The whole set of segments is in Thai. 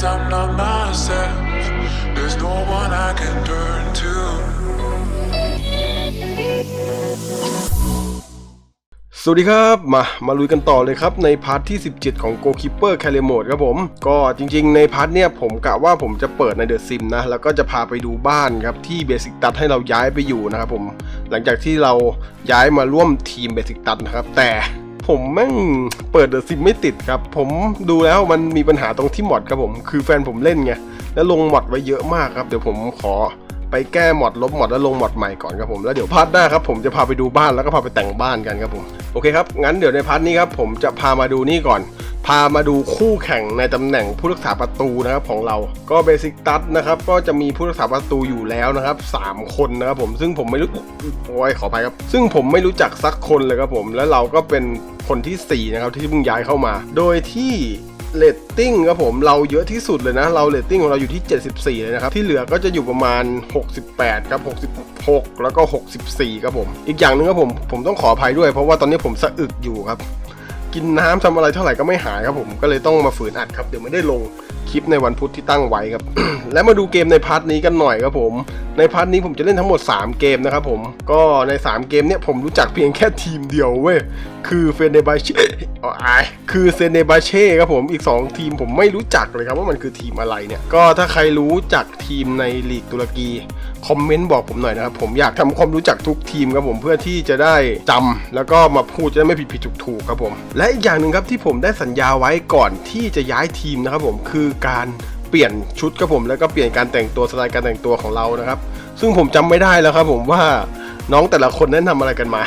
Cause I'm not myself. There's no one I can turn to. สวัสดีครับ มา มาลุยกันต่อเลยครับ ในพาร์ทที่ 17 ของ Go Keeper c a l e m o d ครับผม ก็จริงๆ ในพาร์ทเนี้ยผมกะว่าผมจะเปิดในเดอะซิมนะ แล้วก็จะพาไปดูบ้านครับ ที่เบสิกตัดให้เราย้ายไปอยู่นะครับผม หลังจากที่เราย้ายมาร่วมทีมเบสิกตัดนะครับ แต่ ผมแม่งเปิดเดอะซิมไม่ติดครับ ผมดูแล้วมันมีปัญหาตรงที่มอดครับผม คือแฟนผมเล่นไง แล้วลงมอดไว้เยอะมากครับ เดี๋ยวผมขอ ไปแก้หมอดลบหมอดแล้วลงหมอดใหม่ก่อนครับผมแล้วเดี๋ยวพาร์ทหน้าครับผมจะพาไปดูบ้านแล้วก็พาไปแต่งบ้านกันครับผมโอเคครับงั้นเดี๋ยวในพาร์ทนี้ครับผมจะพามาดูนี่ก่อน พามาดูคู่แข่งในตำแหน่งผู้รักษาประตูนะครับของเราก็เบสิกตัสนะครับก็จะมีผู้รักษาประตูอยู่แล้วนะครับสามคนนะครับผมซึ่งผมไม่รู้โอ้ยขอไปครับ ซึ่งผมไม่รู้จักสักคนเลยครับผม แล้วเราก็เป็นคนที่สี่นะครับที่เพิ่งย้ายเข้ามา โดยที่ เรตติ้งครับผมเราเยอะที่สุดเลยนะ เราเรตติ้งของเราอยู่ที่ 74 เลยนะครับ ที่เหลือก็จะอยู่ประมาณ 68 ครับ 66 แล้วก็ 64 ครับผม อีกอย่างหนึ่งครับผม ผมต้องขออภัยด้วย เพราะว่าตอนนี้ผมสะอึกอยู่ครับ กินน้ำทำอะไรเท่าไหร่ก็ไม่หายครับผม ก็เลยต้องมาฝืนอัดครับ เดี๋ยวไม่ได้ลง คลิปในวันพุธที่ตั้งไว้ครับ และมาดูเกมในพาร์ทนี้กันหน่อยครับผม ในพาร์ทนี้ผมจะเล่นทั้งหมด 3 เกมนะครับผม ก็ใน 3 เกมเนี้ยผมรู้จักเพียงแค่ทีมเดียวเว้ย คือเฟเนบาเช่อ๋ออคือเซเนบาเช่ครับผม อีก 2 ทีมผมไม่รู้จักเลยครับว่ามันคือทีมอะไรเนี่ย ก็ถ้าใครรู้จักทีมในลีกตุรกี คอมเมนต์บอกผมหน่อยนะครับ ผมอยากทำความรู้จักทุกทีมครับผมเพื่อที่จะได้จำแล้วก็มาพูดจะได้ไม่ผิดผิดถูกถูกครับผม และอีกอย่างหนึ่งครับที่ผมได้สัญญาไว้ก่อนที่จะย้ายทีมนะครับผมคือการเปลี่ยนชุดครับผมแล้วก็เปลี่ยนการแต่งตัวสไตล์การแต่งตัวของเรานะครับ ซึ่งผมจำไม่ได้แล้วครับผมว่าน้องแต่ละคนแนะนำอะไรกันมา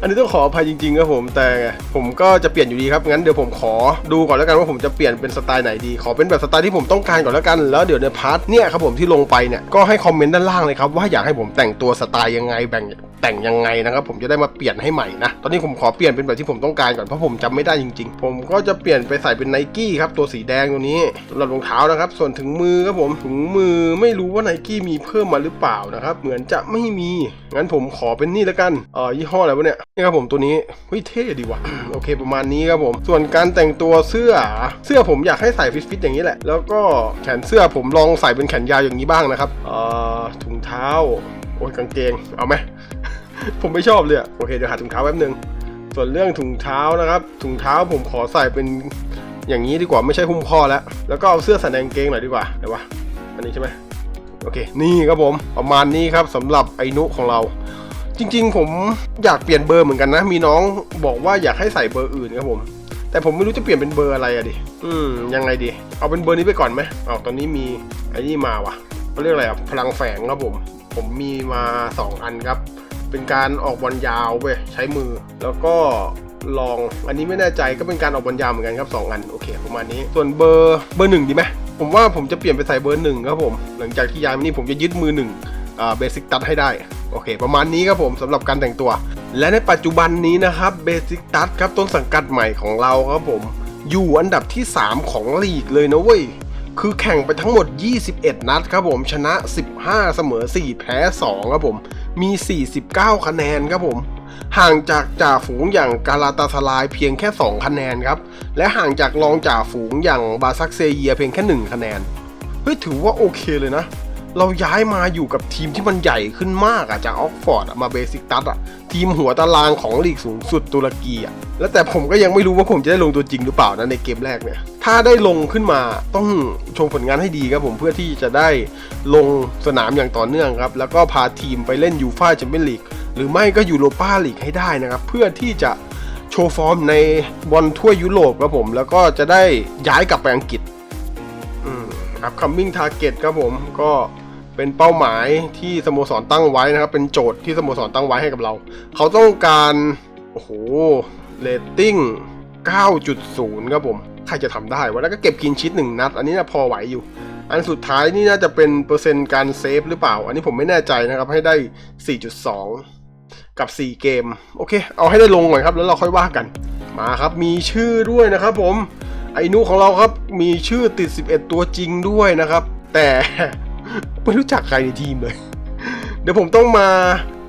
อันนี้ต้องขออภัยจริงๆครับผม แต่ผมก็จะเปลี่ยนอยู่ดีครับ งั้นเดี๋ยวผมขอดูก่อนแล้วกันว่าผมจะเปลี่ยนเป็นสไตล์ไหนดี ขอเป็นแบบสไตล์ที่ผมต้องการก่อนแล้วกัน แล้วเดี๋ยวในพาร์ทเนี่ยครับผมที่ลงไปเนี่ย ก็ให้คอมเมนต์ด้านล่างเลยครับว่าอยากให้ผมแต่งตัวสไตล์ยังไงแบ่งแต่งยังไงนะครับผมจะได้มาเปลี่ยนให้ใหม่นะ ตอนนี้ผมขอเปลี่ยนเป็นแบบที่ผมต้องการก่อนเพราะผมจำไม่ได้จริงๆ ผมก็จะเปลี่ยนไปใส่เป็นไนกี้ครับตัวสีแดงตัวนี้สำหรับรองเท้านะครับ ส่วนถึงมือครับผมถุงมือไม่รู้ว่าไนกี้มีเพิ่มมาหรือเปล่านะครับเหมือนจะไม่มีงั้นผมขอเป็นนี่แล้วกันเอ่อยี่ห้ออะไรวะเนี่ยนี่ครับผมตัวนี้เฮ้ยเท่ดีว่ะโอเค ประมาณนี้ครับผม ส่วนการแต่งตัวเสื้อเสื้อผมอยากให้ใส่ฟิตๆอย่างนี้แหละ แล้วก็แขนเสื้อผมลองใส่เป็นแขนยาวอย่างนี้บ้างนะครับเอ่อถุงเท้าโอ้ยกางเกงเอาไหมผมไม่ชอบเลยโอเคเดี๋ยวหาถุงเท้าแป๊บนึงส่วนเรื่องถุงเท้านะครับถุงเท้าผมขอใส่เป็นอย่างนี้ดีกว่าไม่ใช่หุ้มข้อแล้ว แล้วก็เอาเสื้อใส่ในกางเกงหน่อยดีกว่าเดี๋ยววะอันนี้ใช่ไหมโอเค นี่ครับผมประมาณนี้ครับสำหรับไอ้นุของเรา จริงๆ ผมอยากเปลี่ยนเบอร์เหมือนกันนะ มีน้องบอกว่าอยากให้ใส่เบอร์อื่นครับผม แต่ผมไม่รู้จะเปลี่ยนเป็นเบอร์อะไรอะดิ อืม ยังไงดี เอาเป็นเบอร์นี้ไปก่อนไหมเอาตอนนี้มีไอ้นี่มาวะเขาเรียกอะไรอะพลังแฝงครับผม ผมมีมา 2 อันครับ เป็นการออกบอลยาวเว้ยใช้มือ แล้วก็ลอง อันนี้ไม่แน่ใจก็เป็นการออกบอลยาวเหมือนกันครับ 2 อัน โอเค ประมาณนี้ ส่วนเบอร์เบอร์หนึ่งดีไหมผมว่าผมจะเปลี่ยนไปใส่เบอร์หนึ่งครับผม หลังจากที่ย้ายมานี่ผมจะยึดมือหนึ่ง เบสิกตัดให้ได้ โอเค ประมาณนี้ครับผมสำหรับการแต่งตัว และในปัจจุบันนี้นะครับเบสิกตัดครับต้นสังกัดใหม่ของเราครับผม อยู่อันดับที่ 3 ของลีกเลยนะเว้ย คือแข่งไปทั้งหมด 21 นัดครับผมชนะ 15 เสมอ 4 แพ้ 2 ครับผม มี 49 คะแนนครับผมห่างจากจ่าฝูงอย่างกาลาตาสลายเพียงแค่ 2 คะแนนครับ และห่างจากรองจ่าฝูงอย่างบาซักเซเยียเพียงแค่ 1 คะแนน เฮ้ยถือว่าโอเคเลยนะ เราย้ายมาอยู่กับทีมที่มันใหญ่ขึ้นมากอะจากออกฟอร์ดมาเบสิกตัสอะทีมหัวตารางของลีกสูงสุดตุรกีอะแล้วแต่ผมก็ยังไม่รู้ว่าผมจะได้ลงตัวจริงหรือเปล่านะในเกมแรกเนี่ย ถ้าได้ลงขึ้นมาต้องโชว์ผลงานให้ดีครับผมเพื่อที่จะได้ลงสนามอย่างต่อเนื่องครับ แล้วก็พาทีมไปเล่นยูฟ่าแชมเปี้ยนลีกหรือไม่ก็ยูโรปาลีกให้ได้นะครับเพื่อที่จะโชว์ฟอร์มในบอลทั่วยุโรปครับผมแล้วก็จะได้ย้ายกลับไปอังกฤษอืม upcoming target ครับผมก็ เป็นเป้าหมายที่สโมสรตั้งไว้นะครับ เป็นโจทย์ที่สโมสรตั้งไว้ให้กับเรา เขาต้องการ โอ้โหเรตติ้ง 9.0 ครับผม ใครจะทำได้วะแล้วก็เก็บกินชิดหนึ่งนัด อันนี้นะพอไหวอยู่ อันสุดท้ายนี่น่าจะเป็นเปอร์เซ็นต์การเซฟหรือเปล่า อันนี้ผมไม่แน่ใจนะครับ ให้ได้ 4.2 กับ 4 เกม โอเค เอาให้ได้ลงก่อนครับ แล้วเราค่อยว่ากัน มาครับมีชื่อด้วยนะครับผมไอ้นุของเราครับมีชื่อติด 11 ตัวจริงด้วยนะครับ แต่ ไม่รู้จักใครในทีมเลย เดี๋ยวผมต้องมา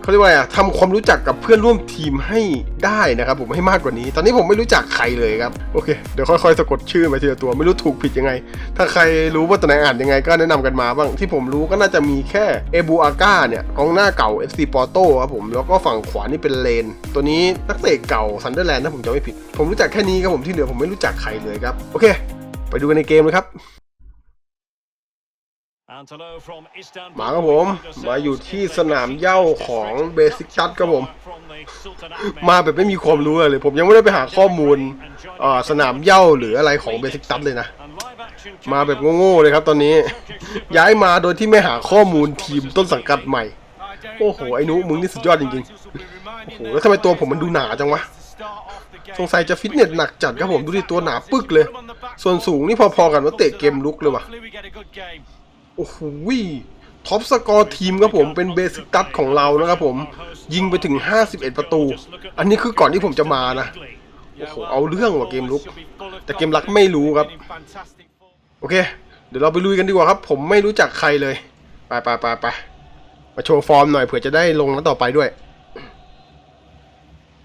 เขาเรียกว่าอะไรอะทำความรู้จักกับเพื่อนร่วมทีมให้ได้นะครับ ผมให้มากกว่านี้ ตอนนี้ผมไม่รู้จักใครเลยครับ โอเค เดี๋ยวค่อยๆสะกดชื่อมาทีละตัว ไม่รู้ถูกผิดยังไง ถ้าใครรู้ว่าตัวไหนอ่านยังไงก็แนะนำกันมาบ้าง ที่ผมรู้ก็น่าจะมีแค่เอบูอาก้าเนี่ยกองหน้าเก่า FC Porto ครับผม แล้วก็ฝั่งขวานี่เป็นเลน ตัวนี้นักเตะเก่าซันเดอร์แลนด์ถ้าผมจำไม่ผิด ผมรู้จักแค่นี้ครับผมที่เหลือผมไม่รู้จักใครเลยครับ โอเค ไปดูกันในเกมเลยครับ มาครับผม มาอยู่ที่สนามเหย้าของเบสิกชัดครับผม มาแบบไม่มีความรู้เลย ผมยังไม่ได้ไปหาข้อมูลอ่าสนามเหย้าหรืออะไรของเบสิกชัดเลยนะ มาแบบโง่ๆเลยครับตอนนี้ ย้ายมาโดยที่ไม่หาข้อมูลทีมต้นสังกัดใหม่ โอ้โห ไอ้หนุมึงนี่สุดยอดจริงๆ โอ้โห แล้วทำไมตัวผมมันดูหนาจังวะสงสัยจะฟิตเนสหนักจัดครับผมดูดิตัวหนาปึกเลย ส่วนสูงนี่พอๆกันว่าเตะเกมลุกเลยว่ะโอ้โหท็อปสกอร์ทีมครับผมเป็นเบสิกตัดของเรานะครับผมยิงไปถึง 51 ประตู อันนี้คือก่อนที่ผมจะมานะ โอ้โห เอาเรื่องว่ะเกมลุก แต่เกมรักไม่รู้ครับ โอเค เดี๋ยวเราไปลุยกันดีกว่าครับ ผมไม่รู้จักใครเลย ไปไปไปไปมาโชว์ฟอร์มหน่อยเผื่อจะได้ลงนัดต่อไปด้วย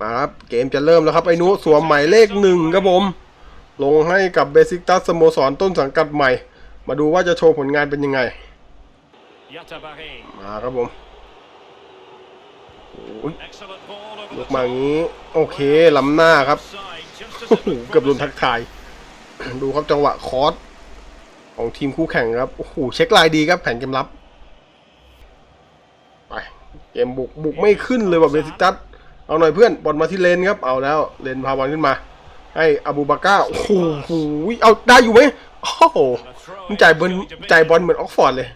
มาครับ เกมจะเริ่มแล้วครับไอ้นุสวมหมายเลขหนึ่งครับผม ลงให้กับเบสิกตัสสโมสรต้นสังกัดใหม่ มาดูว่าจะโชว์ผลงานเป็นยังไง มาครับผมโอ้ยยกมาอย่างนี้ โอเคล้ำหน้าครับโอ้โหเกือบโดนทักทาย ดูครับจังหวะคอร์สของทีมคู่แข่งครับ โอ้โห เช็คลายดีครับ แผนเกมรับ ไป เกมบุก บุกไม่ขึ้นเลยว่ะเบสิตัสเอาหน่อยเพื่อน บอลมาที่เลนครับ เอาแล้ว เลนพาบอลขึ้นมา ให้อาบูบาก้า โอ้โห เอาได้อยู่ไหมโอ้โห มันจ่ายบอลจ่ายบอลเหมือนออกฟอร์ดเลย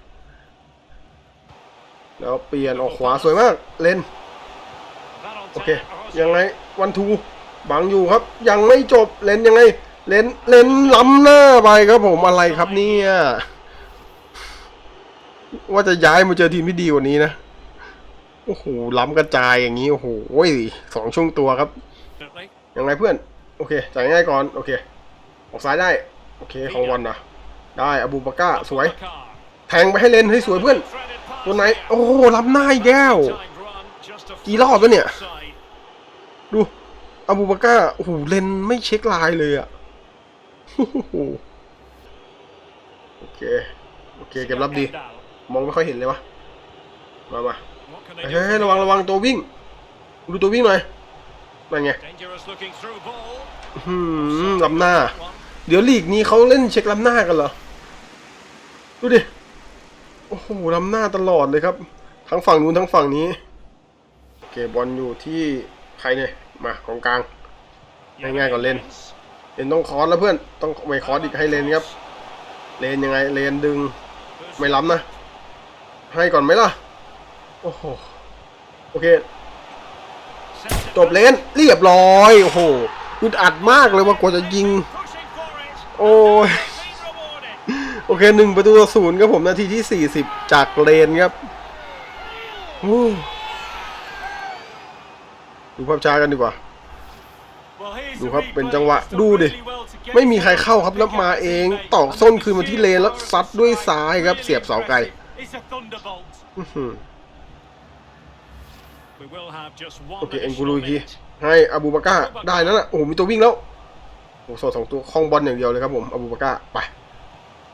แล้วเปลี่ยนออกขวาสวยมากเลนโอเค ยังไงวันทูบังอยู่ครับ ยังไม่จบเลนยังไง เลนเลนล้ำหน้าไปครับผมอะไรครับเนี่ยว่าจะย้ายมาเจอทีมที่ดีกว่านี้นะโอ้โหล้ำกระจายอย่างนี้โอ้โหสองช่วงตัวครับยังไงเพื่อน โอเคจ่ายง่ายก่อน โอเค ออกซ้ายได้ โอเคของวันนะ ได้อบูบาก้าสวย แทงไปให้เลนให้สวยเพื่อน ตัวไหน โอ้โหล้ำหน้าอีกแล้วกี่รอบแล้วเนี่ย ดูอาบูบาก้าโอ้โหเลนไม่เช็คลายเลยอะโอ้โอเค โอเคเก็บรับดี มองไม่ค่อยเห็นเลยวะ มามาเฮ้ยระวังระวังตัววิ่ง ดูตัววิ่งหน่อยนั่นไงหืมลำหน้า เดี๋ยวลีกนี้เขาเล่นเช็คลำหน้ากันเหรอ ดูดิ โอ้โหล้ำหน้าตลอดเลยครับ ทั้งฝั่งนู้นทั้งฝั่งนี้โอเคบอลอยู่ที่ใครเนี่ย มากองกลาง ง่ายๆก่อนเล่นเลนต้องคอร์สแล้วเพื่อน ต้องไม่คอร์สอีกให้เลนครับ เลนยังไง เลนดึง ไม่ล้ำนะ ให้ก่อนไหมล่ะ โอ้โห โอเค จบเลน เรียบร้อย โอ้โหอึดอัดมากเลยว่ากว่าจะยิง โอ้ย โอเคหนึ่งประตูศูนย์ครับผมนาทีที่สี่สิบจากเลนครับดูภาพช้ากันดีกว่า ดูครับเป็นจังหวะดูดิ ไม่มีใครเข้าครับแล้วมาเองตอกส้นคืนมาที่เลนแล้วซัดด้วยซ้ายครับ เสียบเสาไกลโอเคเอ็งกูรูอีกทีให้อบูบาก้าได้นั่นแหละโอ้โหมีตัววิ่งแล้วโอ้โหสองตัวคล้องบอลอย่างเดียวเลยครับผมอบูบาก้าไป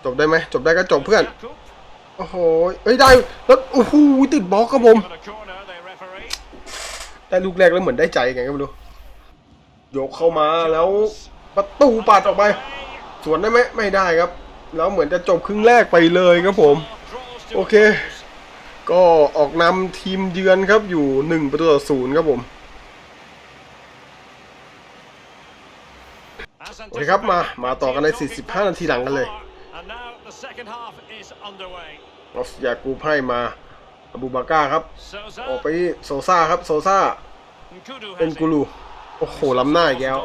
จบได้ไหมจบได้ก็จบเพื่อน โอ้โหเอ้ยได้แล้วโอ้โหติดบล็อกครับผมได้ลูกแรกแล้วเหมือนได้ใจไงก็ไม่รู้ยกเข้ามาแล้วประตูปัดออกไป สวนได้ไหมไม่ได้ครับ แล้วเหมือนจะจบครึ่งแรกไปเลยครับผม โอเค ก็ออกนำทีมเยือนครับอยู่หนึ่งประตูต่อศูนย์ครับผมโอเคครับมา มาต่อกันใน 45 นาทีหลังกันเลย ออสยากูให้มาอบูบาก้าครับ ออกไปที่โซซ่าครับ โซซ่าเป็นกูรูโอ้โหล้ำหน้าอีกแล้ว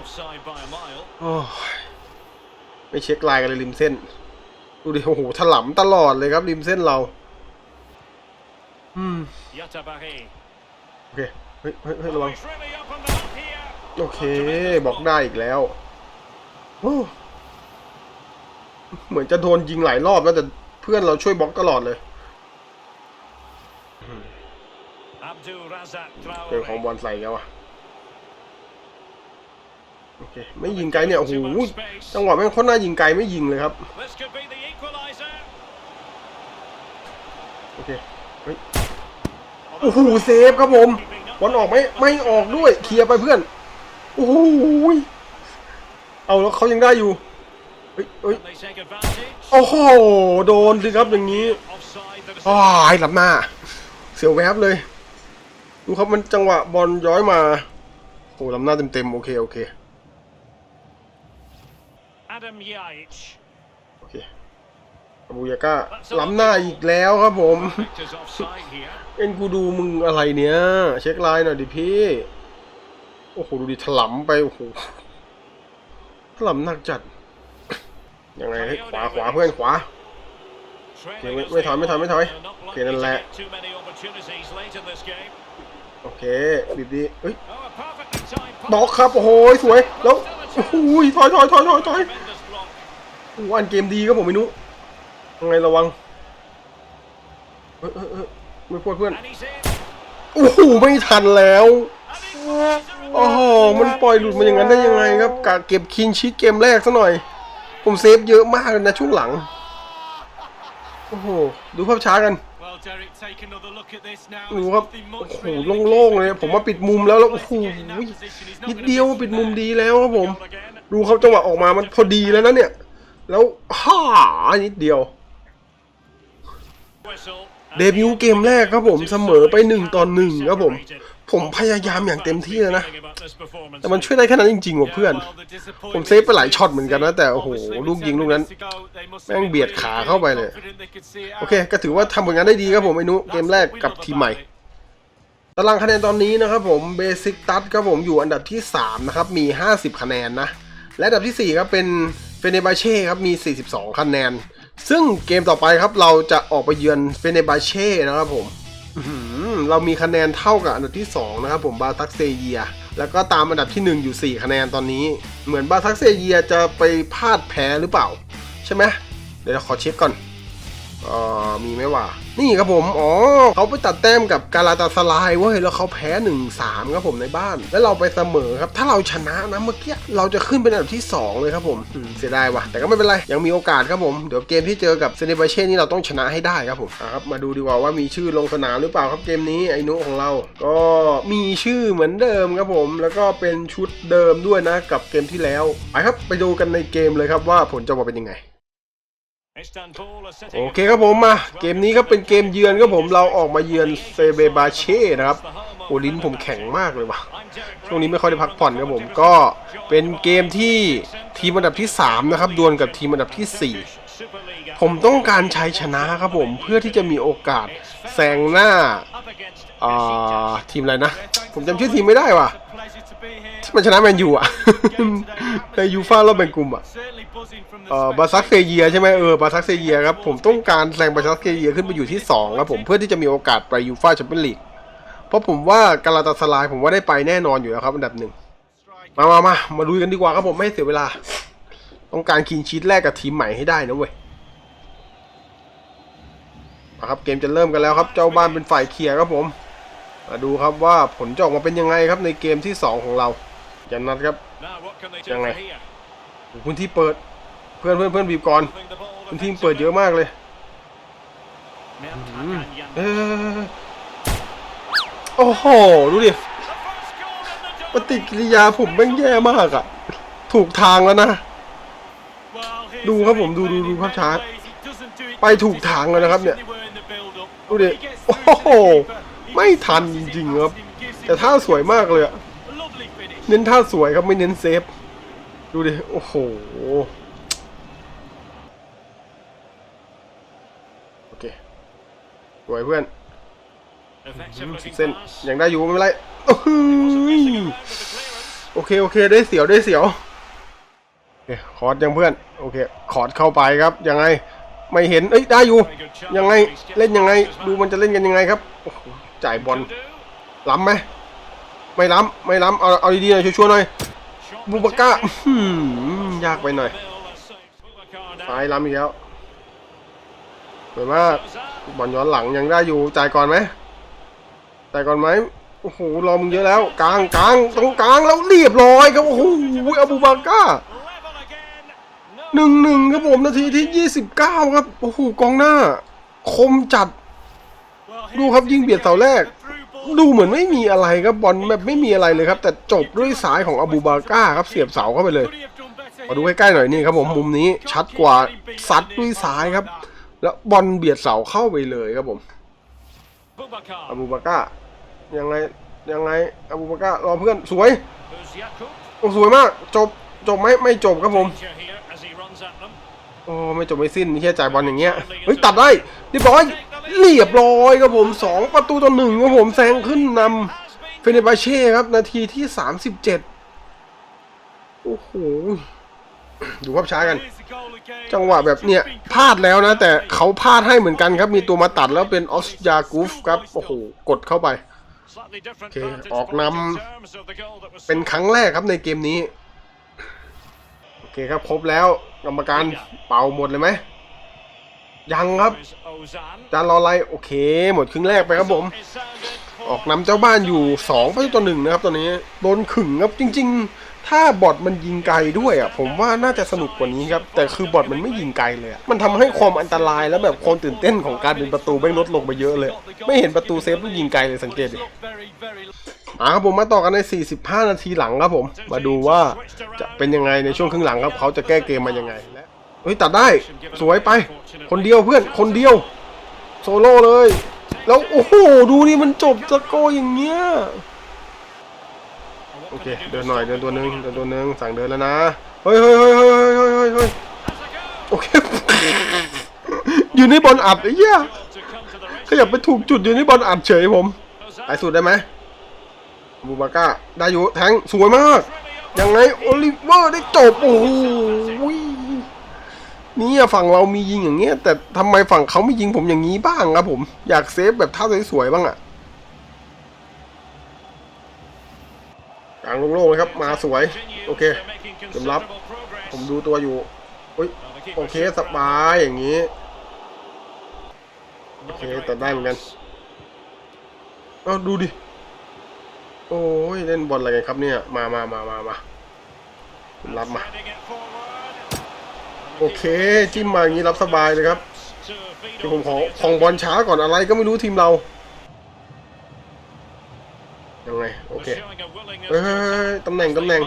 โอ้ยไม่เช็คลายกันเลยริมเส้น ดูดิ โอ้โหถลำตลอดเลยครับ ริมเส้นเรา อืม โอเค เฮ้ยเฮ้ยเฮ้ยระวัง โอเค บอกได้อีกแล้วโอ้ เหมือนจะโดนยิงหลายรอบแล้วแต่เพื่อนเราช่วยบล็อกตลอดเลยเจอของบอลใส่แล้วอะโอเคไม่ยิงไกลเนี่ยโอ้โหจังหวะแม่งโคตรน่ายิงไกลไม่ยิงเลยครับ This could be the equaliser. โอเคเฮ้ยโอ้โหเซฟครับผมบอลออกไหมไม่ออกด้วยเคลียร์ไปเพื่อนโอ้โหเอาแล้วเขายังได้อยู่ เฮ้ยเฮ้ย Can they take advantage? โอ้โห โดนสิครับอย่างนี้ Offside. The อ้ายหลับหน้า เสียวแวบเลย ดูครับมันจังหวะบอลย้อยมา โอ้หลับหน้าเต็มๆ โอเค โอเค Adam Yaich. โอเคอาบูยาก้าล้ำหน้าอีกแล้วครับผม Victor's offside here. เอ็นกูดูมึงอะไรเนี้ย เช็คไลน์หน่อยดิพี่ โอ้โห ดูดิถลำไป โอ้โหถลำหนักจัด ยังไงเฮ้ยขวาขวาเพื่อนขวา Trailing Wait, as wait, they wait, wait, are, wait, wait. they're not Okay, likely then to let- get too many opportunities late in this game. โอเคบีบดีเฮ้ย Oh, a perfectly timed บล็อกครับโอ้โหสวยแล้วโอ้โหถอยถอยถอยถอยถอย Tremendous block. โอ้โหอันเกมดีครับผมไม่นุยังไงระวังเออเออเออไม่พวดเพื่อน And he's in. โอ้โหไม่ทันแล้ว And he's โอ้โหมันปล่อยหลุดมาอย่างนั้นได้ยังไงครับกะเก็บคินชีตเกมแรกซะหน่อย ผมเซฟเยอะมากเลยนะช่วงหลัง โอ้โห ดูภาพช้ากัน Well, Derek, take another look at this now. ดูครับโอ้โหโล่งๆเลย ผมมาปิดมุมแล้วแล้วโอ้โหนิดเดียวปิดมุมดีแล้วครับผม ดูเขาจังหวะออกมามันพอดีแล้วนะเนี่ย แล้วฮ่านิดเดียว เดบิวต์เกมแรกครับผมเสมอไปหนึ่งต่อหนึ่งครับผม ผมพยายามอย่างเต็มที่เลยนะ แต่มันช่วยได้แค่นั้นจริงๆว่ะเพื่อน ผมเซฟไปหลายช็อตเหมือนกันนะ แต่โอ้โหลูกยิงลูกนั้นแม่งเบียดขาเข้าไปเลย โอเค ก็ถือว่าทำผลงานได้ดีครับผมไอ้นุเกมแรกกับทีมใหม่ตารางคะแนนตอนนี้นะครับผมเบสิกตัดครับผมอยู่อันดับที่ 3 นะครับ มี 50 คะแนนนะ และอันดับทีสี่ 4 ครับเป็นเฟเนบาเช่ครับมี 42 คะแนน ซึ่งเกมต่อไปครับเราจะออกไปเยือนเฟเนบาเช่นะครับผมอื้อหือ เรามีคะแนนเท่ากับอันดับที่ 2 นะครับผมบาทักเซเยีย แล้วก็ตามอันดับที่ 1 อยู่ 4 คะแนนตอนนี้ เหมือนบาทักเซเยียจะไปพลาดแพ้หรือเปล่า ใช่ไหมเดี๋ยวเราขอเช็คก่อน เอ่อมีไหมวะนี่ครับผม อ๋อเขาไปตัดแต้มกับกาลาตาสลายเว้ยแล้วเขาแพ้1-3ครับผมในบ้าน แล้วเราไปเสมอครับ ถ้าเราชนะนะเมื่อกี้เราจะขึ้นเป็นอันดับที่ 2 เลยครับผมเสียดายว่ะ แต่ก็ไม่เป็นไร ยังมีโอกาสครับผม เดี๋ยวเกมที่เจอกับเซเนบาเช่นี่เราต้องชนะให้ได้ครับผมอะครับมาดูดีกว่าว่ามีชื่อลงสนามหรือเปล่าครับเกมนี้ไอ้นุของเรา ก็มีชื่อเหมือนเดิมครับผม แล้วก็เป็นชุดเดิมด้วยนะกับเกมที่แล้วไปครับไปดูกันในเกมเลยครับว่าผลจะออกมาเป็นยังไง โอเคครับผมมาเกมนี้ครับเป็นเกมเยือนครับผมเราออกมาเยือนเซเบบาเช่นะครับโอลิ้นผมแข็งมากเลยว่ะช่วงนี้ไม่ค่อยได้พักผ่อนครับผมก็เป็นเกมที่ทีมอันดับที่ 3 นะครับดวลกับทีมอันดับที่ 4 ผมต้องการชัยชนะครับผมเพื่อที่จะมีโอกาสแซงหน้าอ่าทีมอะไรนะ ผมจำชื่อทีมไม่ได้ว่ะ ที่มันชนะแมนยูอะ ในยูฟ่ารอบแบ่งกลุ่มอะเอ่อบาซักเซเยียใช่ไหมเออบาซักเซเยียครับผมต้องการแซงบาซักเซเยียขึ้นไปอยู่ที่2ครับผมเพื่อที่จะมีโอกาสไปยูฟ่าแชมเปี้ยนลีกเพราะผมว่ากาลาตาสลายผมว่าได้ไปแน่นอนอยู่แล้วครับอันดับหนึ่งมามามามาลุยกันดีกว่าครับผมไม่ให้เสียเวลา ต้องการคินชีตแรกกับทีมใหม่ให้ได้นะเว้ยมาครับเกมจะเริ่มกันแล้วครับ เจ้าบ้านเป็นฝ่ายเคลียร์ครับผม มาดูครับว่าผลจะออกมาเป็นยังไงครับในเกมที่สองของเรายันนัดครับยังไงพื้นที่เปิดเพื่อนเพื่อนเพื่อนบีบก่อนพื้นที่เปิดเยอะมากเลยโอ้โหดูดิปฏิกิริยาผมแม่งแย่มากอะถูกทางแล้วนะ ดูครับผมดูดูดูภาพช้าไปถูกทางแล้วนะครับเนี่ย ดูดิ โอ้โห ไม่ทันจริงๆครับแต่ท่าสวยมากเลยอะเน้นท่าสวยครับไม่เน้นเซฟ ดูดิ โอ้โหโอเคสวยเพื่อนเส้นยังได้อยู่ไม่เป็นไรโอ้โหโอเคโอเคได้เสียวได้เสียวโอเคคอร์ดยังเพื่อนโอเคคอร์ดเข้าไปครับยังไงไม่เห็นเอ้ยได้อยู่ยังไงเล่นยังไงดูมันจะเล่นกันยังไงครับโอ้โห จ่ายบอลล้ำไหมไม่ล้ำไม่ล้ำเอาเอาดีๆหน่อยชัวร์ๆหน่อยบูบาก้าอื้อหือยากไปหน่อยซ้ายล้ำอีกแล้วสวยมากบอลย้อนหลังยังได้อยู่จ่ายก่อนไหมแต่ก่อนไหมโอ้โหรอมึงเยอะแล้วกลางกลางตรงกลางแล้วเรียบร้อยครับโอ้โหอาบูบาก้าหนึ่งหนึ่งครับผมนาทีที่ยี่สิบเก้าครับโอ้โหกองหน้า คมจัด ดูครับยิงเบียดเสาแรก ดูเหมือนไม่มีอะไรครับบอลแบบไม่มีอะไรเลยครับ แต่จบด้วยสายของอาบูบาก้าครับเสียบเสาเข้าไปเลยมาดูใกล้ๆหน่อยนี่ครับผมมุมนี้ชัดกว่าซัดด้วยซ้ายครับ แล้วบอลเบียดเสาเข้าไปเลยครับผมอาบูบาก้ายังไงยังไงอาบูบาก้ารอเพื่อนสวยโอ้สวยมาก จบจบไหมไม่จบครับผมโอ้ไม่จบไม่สิ้นเฮียจ่ายบอลอย่างเงี้ยเฮ้ยตัดได้เรียบร้อย เรียบร้อยครับผมสองประตูต่อหนึ่งครับผมแซงขึ้นนำเฟเนบาเช่ครับ นาทีที่สามสิบเจ็ดโอ้โห ดูภาพช้ากัน จังหวะแบบเนี้ยพลาดแล้วนะ แต่เขาพลาดให้เหมือนกันครับ มีตัวมาตัดแล้วเป็นออสยากูฟครับ โอ้โห กดเข้าไปโอเคออกนำเป็นครั้งแรกครับในเกมนี้ โอเคครับครบแล้วกรรมการเป่าหมดเลยไหม ยังครับจานรออะไรโอเค หมดครึ่งแรกไปครับผม ออกนำเจ้าบ้านอยู่2ประตูต่อหนึ่งนะครับตอนนี้โดนขึงครับจริง ๆ ถ้าบอทมันยิงไกลด้วยอะผมว่าน่าจะสนุกกว่านี้ครับแต่คือบอทมันไม่ยิงไกลเลยมันทำให้ความอันตรายแล้วแบบความตื่นเต้นของการเป็นประตูไม่ลดลงไปเยอะเลย ไม่เห็นประตูเซฟต้องยิงไกลเลยสังเกตดิอ่าครับผมมาต่อกันใน 45 นาทีหลังครับผม มาดูว่าจะเป็นยังไงในช่วงครึ่งหลังครับเขาจะแก้เกมมายังไง เฮ้ยตัดได้สวยไป คนเดียวเพื่อนคนเดียว โซโล่เลย แล้วโอ้โหดูนี่มันจบสกอร์อย่างเงี้ยโอเคเดินหน่อยเดินตัวหนึงเดินตัวหนึงสั่งเดินแล้วนะเฮ้ยเฮ้ยเฮ้ยเฮ้ยเฮ้ยเฮ้ยเฮ้ยโอเคอยู่ในบอลอัดไอ้เหี้ยขยับไปถูกจุดอยู่ในบอลอัดเฉยผมไปสุดได้ไหมบูบาก้าได้อยู่แทงสวยมากยังไงโอลิเวอร์ได้จบโอ้โห นี่ฝั่งเรามียิงอย่างเงี้ย แต่ทำไมฝั่งเขาไม่ยิงผมอย่างนี้บ้างครับผม อยากเซฟแบบท่าสวยๆบ้างอะกลางโล่งๆเลยครับ มาสวย โอเคเกมรับ ผมดูตัวอยู่อุ้ยโอเคสบายอย่างนี้ โอเคแตัดได้เหมือนกันเอาดูดิ โอ้ย เล่นบอลอะไรกันครับเนี่ย มามามามามารับมา โอเค จิ้มมาอย่างนี้รับสบายเลยครับเดี๋ยวผมขอของบอลช้าก่อนอะไรก็ไม่รู้ทีมเรายังไงโอเคเฮ้ยตำแหน่งตำแหน่ง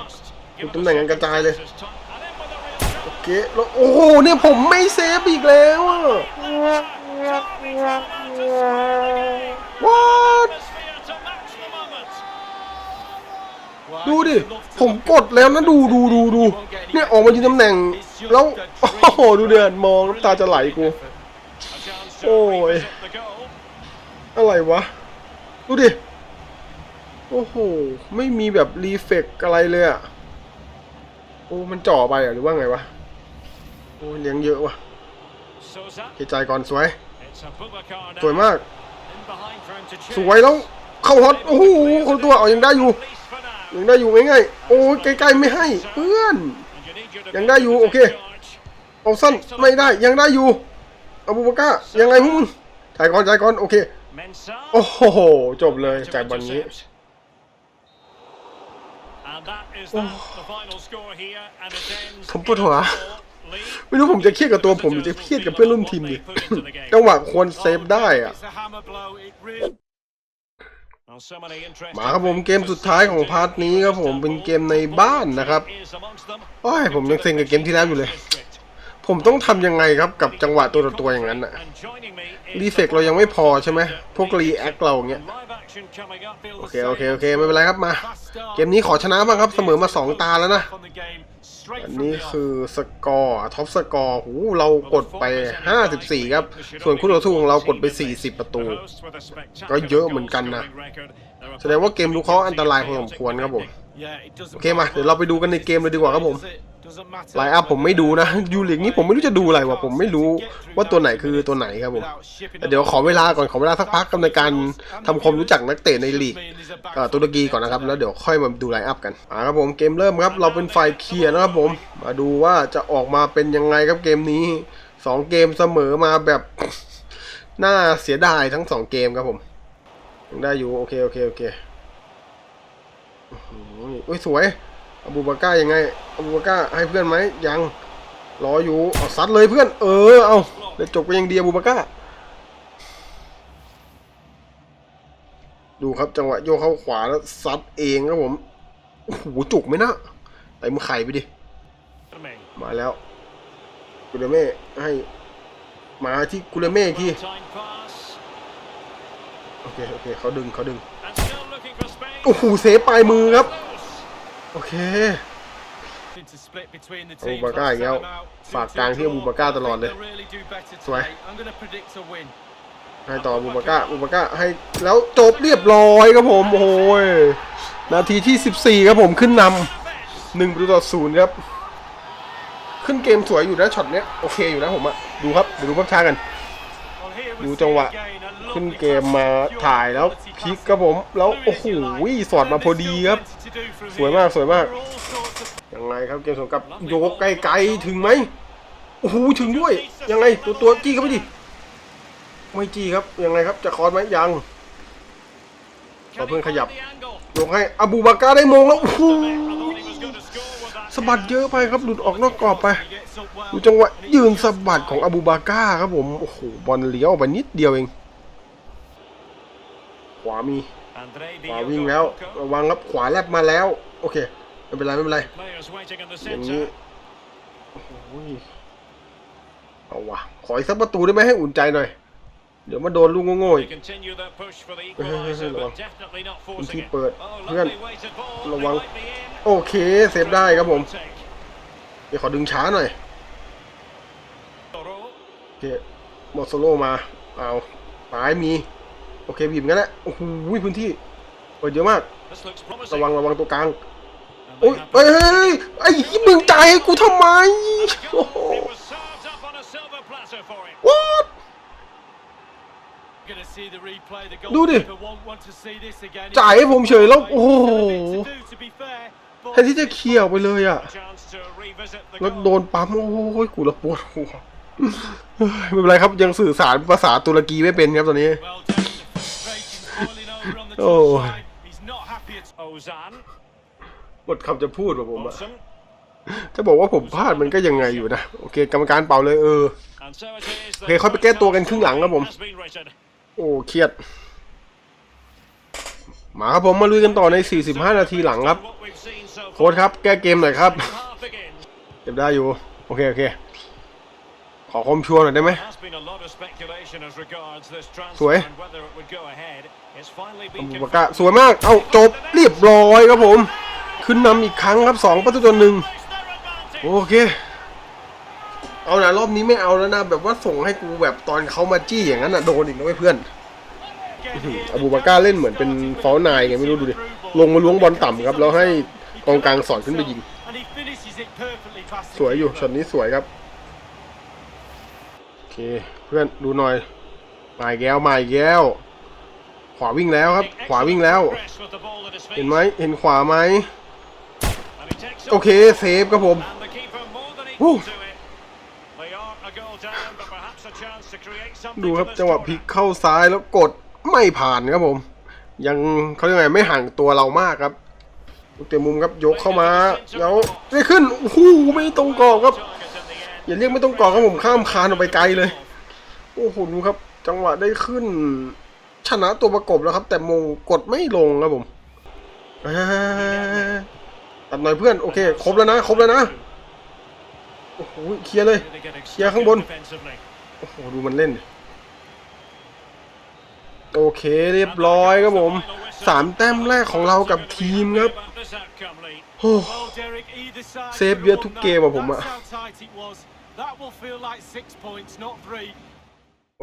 ดูตำแหน่งกันกระจายเลยโอเคแล้วโอ้โหเนี่ยผมไม่เซฟอีกแล้วอะว้า ดูดิ ผมกดแล้วนะดูดูดูดู เนี่ยออกมายืนตำแหน่ง แล้ว โอ้โห ดูเดือนมองน้ำตาจะไหลกู โอ้ย อะไรวะ ดูดิ โอ้โห ไม่มีแบบรีเฟกอะไรเลยอะโอ้ มันจ่อไปอะหรือว่าไงวะ โอ้ยเลี้ยงเยอะวะเกใจก่อนสวย สวยมาก สวยแล้วเข้าฮอต โอ้โหคนตัวเอายังได้อยู่ ยังได้อยู่ง่ายๆโอ้ยใกล้ๆไม่ให้ เพื่อน ยังได้อยู่โอเคเอาสั้นไม่ได้ยังได้อยู่อาบูบาก้ายังไงพวกมึงจ่ายก่อนจ่ายก่อนโอเคโอ้โหจบเลยจ่ายบอลนี้ผมปวดหัวไม่รู้ผมจะเครียดกับตัวผมหรือจะเครียดกับเพื่อนร่วมทีมดิจังหวะควรเซฟได้อะ มาครับผมเกมสุดท้ายของพาร์ทนี้ครับผมเป็นเกมในบ้านนะครับโอ้ยผมยังเซ็งกับเกมที่แล้วอยู่เลย ผมต้องทำยังไงครับกับจังหวะตัวต่อตัวอย่างนั้นอะรีเฟกเรายังไม่พอใช่ไหมพวกรีแอคเราเงี้ยโอเคโอเคโอเคไม่เป็นไรครับมา เกมนี้ขอชนะบ้างครับเสมอมาสองตาแล้วนะ อันนี้คือสกอร์ท็อปสกอร์หูเรากดไป 54 ครับ ส่วนคู่ต่อสู้ของเรากดไป 40 ประตู ก็เยอะเหมือนกันนะ แสดงว่าเกมลูกเขาอันตรายพอสมควรครับผม โอเคมาเดี๋ยวเราไปดูกันในเกมเลยดีกว่าครับผมไลน์อัพผมไม่ดูนะยูลิกนี้ผมไม่รู้จะดูอะไรวะผมไม่รู้ว่าตัวไหนคือตัวไหนครับผมแต่เดี๋ยวขอเวลาก่อนขอเวลาสักพักกับในการทำความรู้จักนักเตะในลีกเอ่อตุรกีก่อนนะครับแล้วเดี๋ยวค่อยมาดูไลน์อัพกันอ่าครับผมเกมเริ่มครับ เราเป็นฝ่ายเคลียร์นะครับผม มาดูว่าจะออกมาเป็นยังไงครับเกมนี้สองเกมเสมอมาแบบน่าเสียดายทั้งสองเกมครับผมโอยังได้อยู่โอเคโอเคโอเค โอ้ยสวยอาบูบาก้ายังไงอาบูบาก้าให้เพื่อนไหมยังรออยู่เอาซัดเลยเพื่อน เออเอาเดี๋ยวจบก็ยังดีอาบูบาก้าดูครับจังหวะโยกเข้าขวาแล้วซัดเองครับผมโอ้โหจุกไหมนะเต็มไข่ไปดิมาแล้วกุเลเม่ให้มาที่กุเลเม่อีกทีโอเคโอเคเขาดึงเขาดึง โอ้โหเซฟปลายมือครับ โอเคอาบูบาก้าอีกแล้วฝากกลางที่อาบูบาก้าตลอดเลยสวยให้ต่อบูบาก้าบูบาก้าให้แล้วจบเรียบร้อยครับผมโอ้ยนาทีที่ 14 ครับผมขึ้นนำหนึ่งประตูต่อศูนย์ครับ ขึ้นเกมสวยอยู่นะช็อตเนี้ยโอเคอยู่นะผมอะดูครับเดี๋ยวดูภาพช้ากัน ดูจังหวะ ขึ้นเกมมาถ่ายแล้วพลิกครับผม แล้วโอ้โหสอดมาพอดีครับ สวยมากสวยมากยังไงครับเกมสวนกลับโยกไกลๆถึงไหมโอ้โหถึงด้วย ยังไงตัวตัวจี้เข้าไปดิไม่จี้ครับยังไงครับจะคอนไหมยังขอเพิ่งขยับยกให้อาบูบาก้าได้มงแล้วโอ้โหสะบัดเยอะไปครับหลุดออกนอกกรอบไปดูจังหวะยืนสะบัดของอาบูบาก้าครับผม โอ้โหบอลเลี้ยวออกไปนิดเดียวเอง ขวามีขวาวิ่งแล้วระวังครับขวาแลบมาแล้ว โอเคไม่เป็นไรไม่เป็นไรอย่างนี้โอ้โหเอาวะขออีกสักประตูได้ไหมให้อุ่นใจหน่อย เดี๋ยวมาโดนลูกโง่ๆอีกคุณที่เปิดเพื่อนระวังโอเคเซฟได้ครับผมเดี๋ยวขอดึงช้าหน่อยโอเคมอสโซโลมาเอาปลายมี โอเคบีบงั้นแหละโอ้โหพื้นที่เปิดเยอะมาก ระวังระวังตัวกลางโอ้ยเฮ้ยเฮ้ยไอ้ที่มึงจ่ายให้กูทำไมโอ้โห what ดูดิ จ่ายให้ผมเฉยแล้ว โอ้โหแทนที่จะเคลียร์ออกไปเลยอะ แล้วโดนปั๊ม โอ้ยกูละปวดหัวเฮ้ยไม่เป็นไรครับยังสื่อสารภาษาตุรกีไม่เป็นครับตอนนี้ โอ้โอ้ยหมดคำจะพูดแบบผมอะจะบอกว่าผมพลาดมันก็ยังไงอยู่นะ โอเค กรรมการเป่าเลยเออโอเคค่อยไปแก้ตัวกันครึ่งหลังครับผม โอ้เครียด มาครับผมมาลุยกันต่อใน 45 นาทีหลังครับ โค้ชครับ แก้เกมหน่อยครับเก็บได้อยู่ โอเค โอเค ขอความชัวร์หน่อยได้ไหมสวยอัม บูบาก้าสวยมาก เอาจบเรียบร้อยครับผม ขึ้นนำอีกครั้งครับสองประตูต่อหนึ่งโอเคเอานะรอบนี้ไม่เอาแล้วนะ แบบว่าส่งให้กูแบบตอนเขามาจี้อย่างนั้นอะโดนอีกนะเว้ยเพื่อนอาบูบาก้าเล่นเหมือนเป็นฟอลนายไงไม่รู้ดูดิลงมาล้วงบอลต่ำครับ แล้วให้กองกลางสอนขึ้นไปยิง สวยอยู่ช็อตนี้สวยครับโอเค เพื่อนดูหน่อยมาอีกแล้วมาอีกแล้ว ขวาวิ่งแล้วครับ ขวาวิ่งแล้ว เห็นไหมเห็นขวาไหมโอเคเซฟครับผมวู้ดูครับจังหวะพลิกเข้าซ้ายแล้วกดไม่ผ่านครับผม ยังเขาเรียกไงไม่ห่างตัวเรามากครับลูกเตะมุมครับยกเข้ามาแล้วได้ขึ้นโอ้โหไม่ตรงกรอบครับอย่าเรียกไม่ต้องกรอบครับผมข้ามคานออกไปไกลเลย โอ้โหดูครับ จังหวะได้ขึ้น ชนะตัวประกบแล้วครับ แต่มงกดไม่ลงครับผมอัดหน่อยเพื่อนโอเค ครบแล้วนะ ครบแล้วนะโอ้โหเคลียร์เลยเคลียร์ข้างบนโอ้โหดูมันเล่น โอเคเรียบร้อยครับผมสามแต้มแรกของเรากับทีมครับโอ้เซฟเยอะทุกเกมอะผมอะ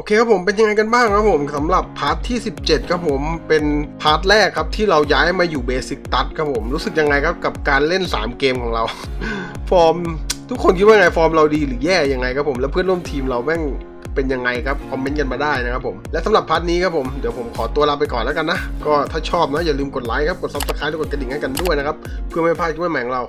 อเคครับผมเป็นยังไงกันบ้างครับผมสำหรับพาร์ทที่ 17 ครับผมเป็นพาร์ทแรกครับที่เราย้ายมาอยู่เบสิกตัดครับผมรู้สึกยังไงครับกับการเล่น 3 เกมของเรา ฟอร์มทุกคนคิดว่าไงฟอร์มเราดีหรือแย่ยังไงครับผม แล้วเพื่อนร่วมทีมเราแม่งเป็นยังไงครับคอมเมนต์กันมาได้นะครับผมและสำหรับพาร์ทนี้ครับผมเดี๋ยวผมขอตัวลาไปก่อนแล้วกันนะ ก็ถ้าชอบนะอย่าลืมกดไลค์ครับกดซับสไครต์และกดกระดิ่งให้กันด้วยนะครับเพื่อไม่พลาดคลิปใหม่ของเรา